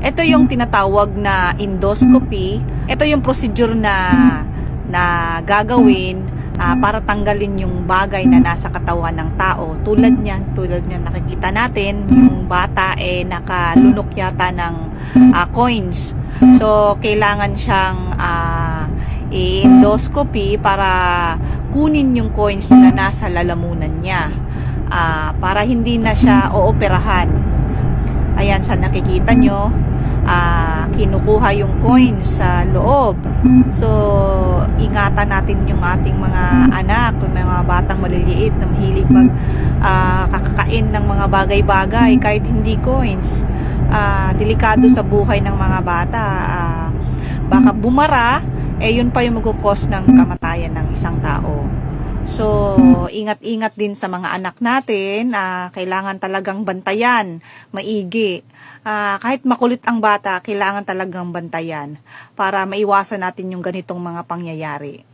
Ito yung tinatawag na endoscopy. Ito yung procedure na na gagawin ah, para tanggalin yung bagay na nasa katawan ng tao. Tulad niyan, tulad niyan nakikita natin, yung bata eh nakalunok yata ng ah, coins. So kailangan siyang ah, i-endoscopy para kunin yung coins na nasa lalamunan niya. Ah, para hindi na siya ooperahan. Ayan sa nakikita nyo, ah, kinukuha yung coins sa loob. So, ingatan natin yung ating mga anak, yung mga batang maliliit na mahilig mag ah, kakakain ng mga bagay-bagay kahit hindi coins. Ah, delikado sa buhay ng mga bata. Ah, baka bumara, eh yun pa yung magkukos ng kamatayan ng isang tao. So, ingat-ingat din sa mga anak natin. ah, kailangan talagang bantayan, maigi. Ah, kahit makulit ang bata, kailangan talagang bantayan para maiwasan natin yung ganitong mga pangyayari.